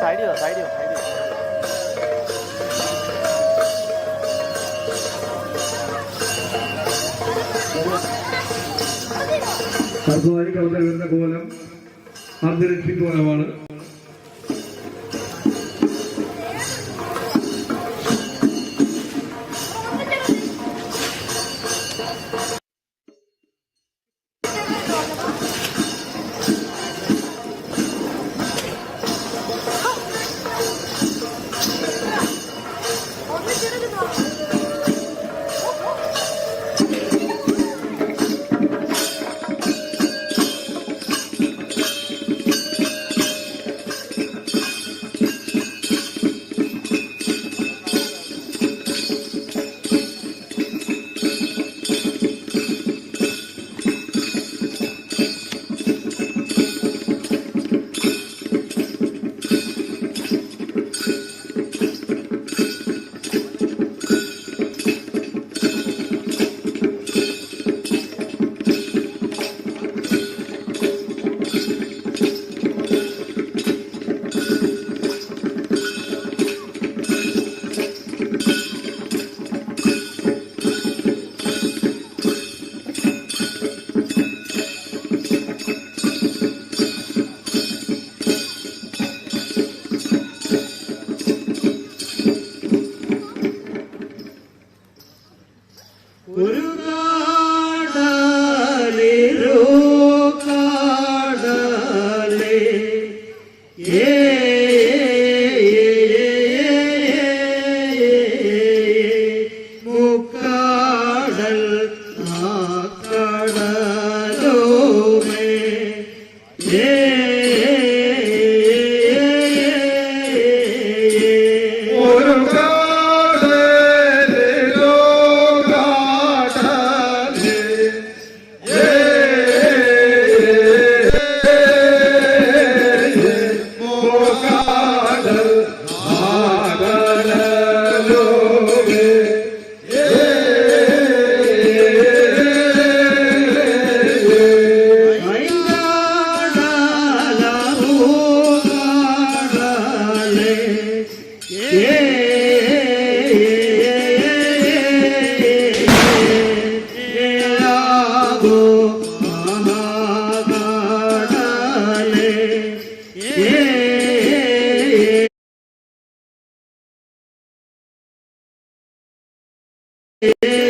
സൈഡിയോ സൈഡിയോ സൈഡിയോ അർദ്ധനായി കടന്നു വരുന്ന കോലം അർദ്ധലക്ഷി കോലമാണ്. Yeah.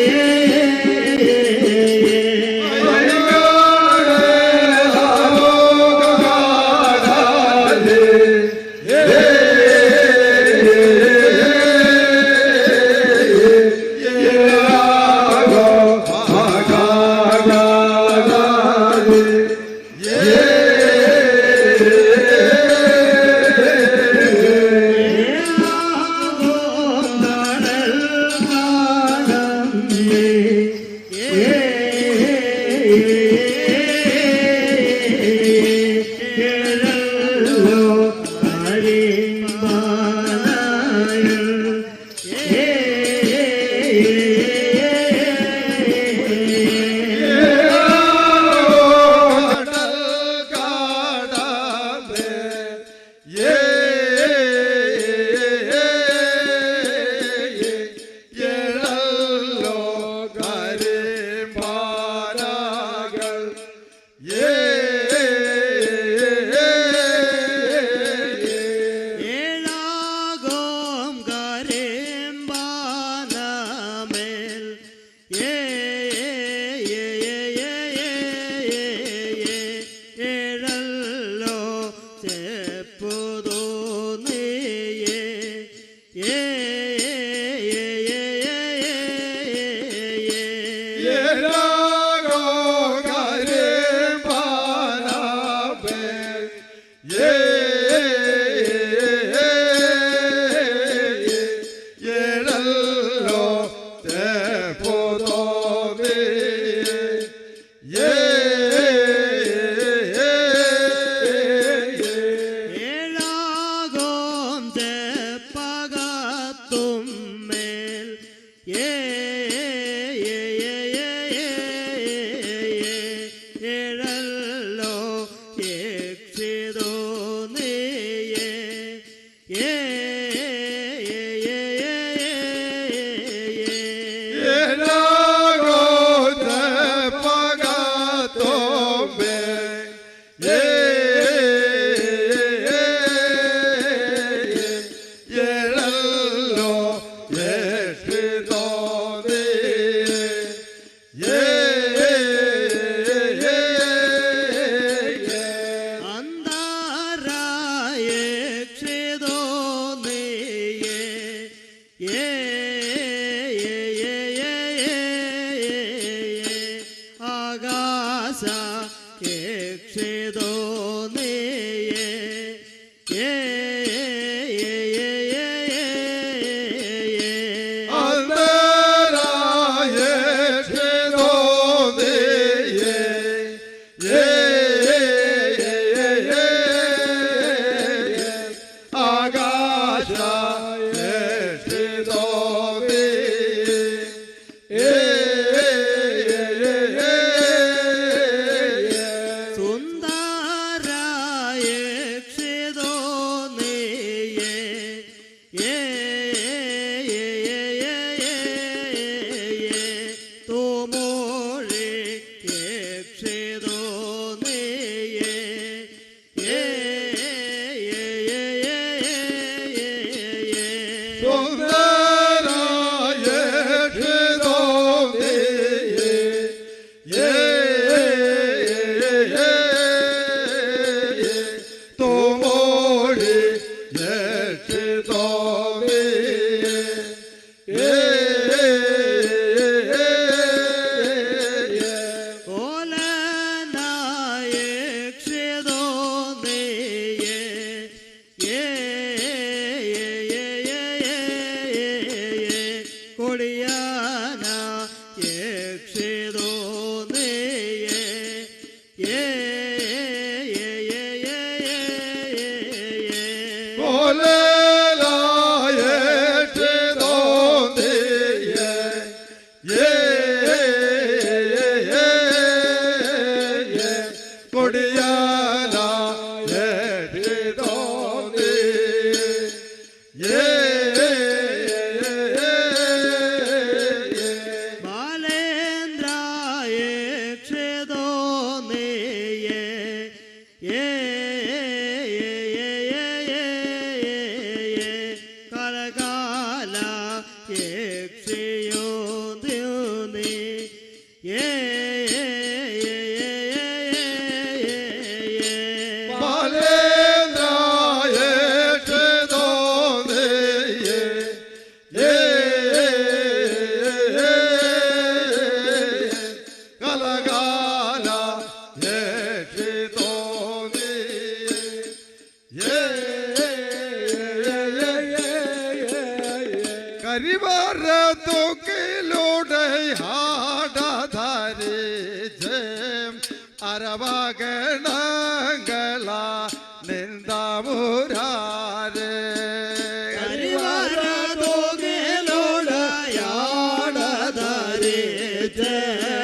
जय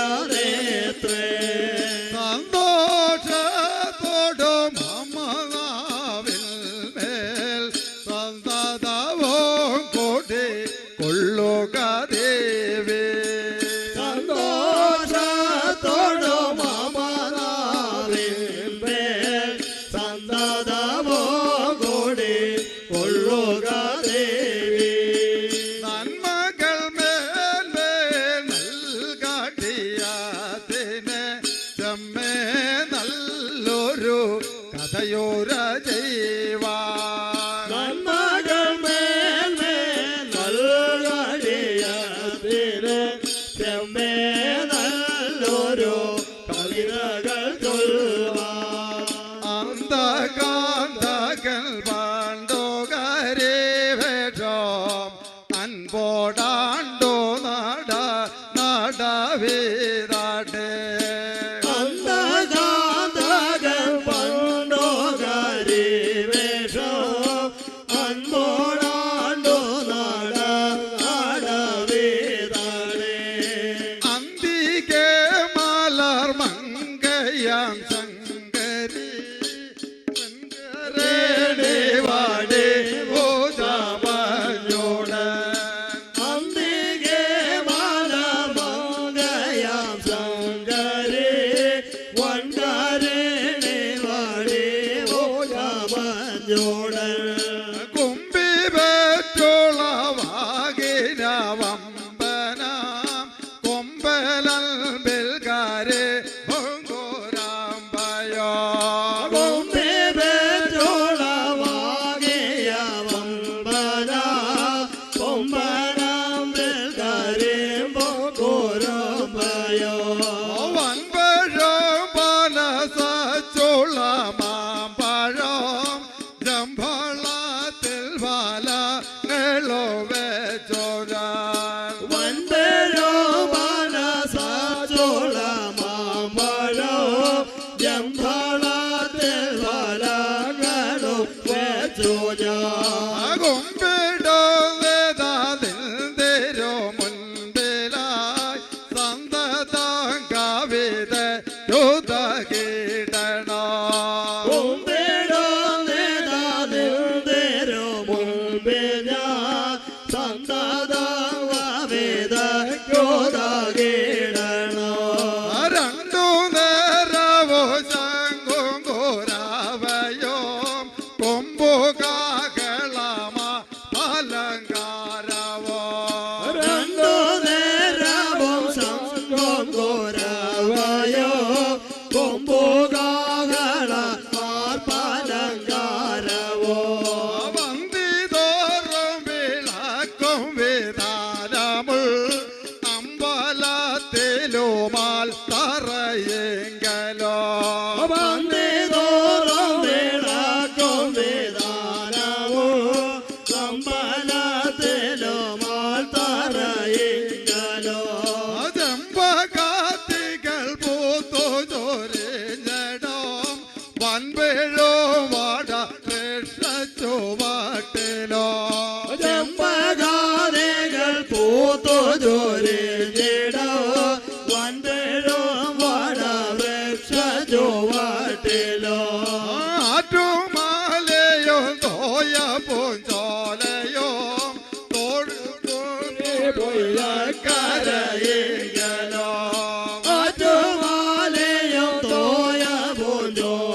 ராதே കഥയോര കൊമ്പലൽ ബിൽകാരെ yo.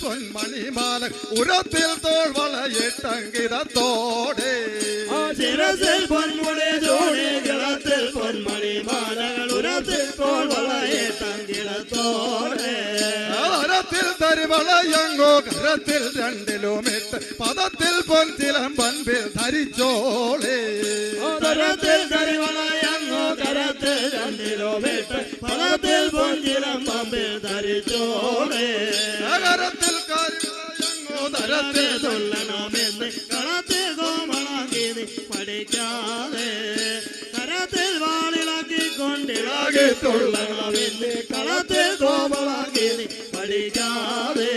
പൊന്മണിമാല ഉരത്തിൽ തോൾ വളയിട്ടങ്കിതത്തോടെ ശിരസിൽ പൊന്മുടി ചൂടി പൊന്മണിമാല ഉരത്തിൽ തോൾ വളയിട്ടങ്കിതത്തോടെ കരത്തിൽ തരിവളയങ്ങോ കരത്തിൽ രണ്ടിലും ഇട്ട് പദത്തിൽ പൊൻചിലം പൻപിൽ ധരിച്ചോളേ. കരത്തിൽ തരുവളയങ്ങോ കരത്തിൽ രണ്ടിലോ പദത്തിൽ പൊഞ്ചിലം പമ്പിൽ ധരിച്ചോടെ. നഗരത്തിൽ കരിവളയങ്ങോ തൊല്ലണമെന്ന് കളത്തിൽ കോമളാക്കി പഠിക്കാതെ. കരത്തിൽ വാളിളക്കി കൊണ്ടിളകി തുള്ളണമെന്ന് കളത്തിൽ കോമളാക്കി പഠിക്കാതെ.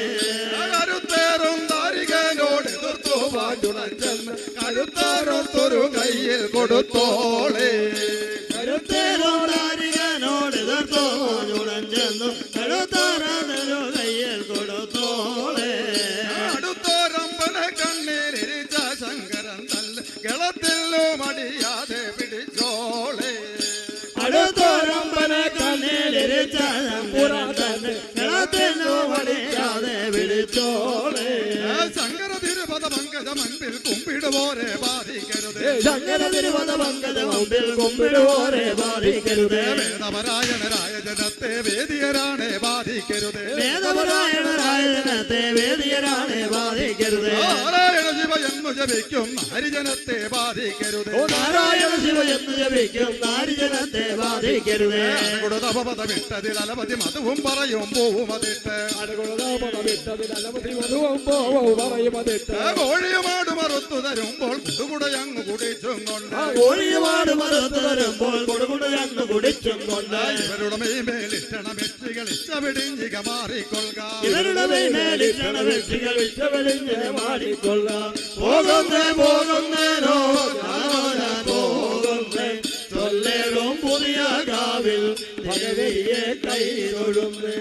കരുത്തേറും താരികനോട് എതിർത്തു വാറ്റുണച്ചെന്ന് കരുത്തേറൊത്തൊരു കയ്യിൽ കൊടുത്തോളേ. അടുത്തോരമ്പനെ കണ്ണീരിച്ച ശങ്കരൻ തല്ല് ഗളത്തിലോ മടിയാതെ പിടിച്ചോളേ അടുത്തോരമ്പനെ കണ്ണിലിരിച്ച പുറത്തന്നെ കിളത്തിനോ കുമ്പിടുവോരെ ബാധിക്കരുത്. ശങ്കര തിരുവത പങ്കജ മുമ്പിൽ കുമ്പിടുവോരെ ബാധിക്കരുത്. വേദപരായണരായ ജനത്തെ വേദിയരാണ് ബാധിക്കരുത്. വേദപരായണരായ ജനത്തെ വേദിയരാണ് ബാധിക്കരുത്. നാരായണ ശിവ എന്നു ജപിക്കും ഹരിജനത്തെ ബാധിക്കരുത്. നാരായണ ശിവ എന്ന് ജപിക്കും നാരിജനത്തെ ബാധിക്കരുത്. കൊടുതപത വിട്ടതിൽ അലപതി മധുവും പറയും പോവും അതിട്ട്. കോഴിയുമാട് മറുത്തു തരുമ്പോൾ കൊടുകുടയങ്ങ് കുടിച്ചും കൊണ്ട് ഒഴിവാട് മറുത്ത് തരുമ്പോൾ കൊടുകുടയങ്ങ് കുടിച്ചും കൊണ്ട് ഇവരുടെ മേലിട്ടണ വെற்றிകൾ ഇച്ചവിടിഞ്ഞിക മാറിക്കൊള്ളുക. ഇവരുടെ മേലിട്ടണ വ്യക്തികൾ വിറ്റവെളിഞ്ഞ് മാറിക്കൊള്ളാം പോകുന്നേ പോകുന്നേനോ ഞാൻ പോകുന്നേ ചൊല്ലേടും പുതിയ കാവിൽ ഭഗവതിയെ കൈ തൊഴുന്നേ.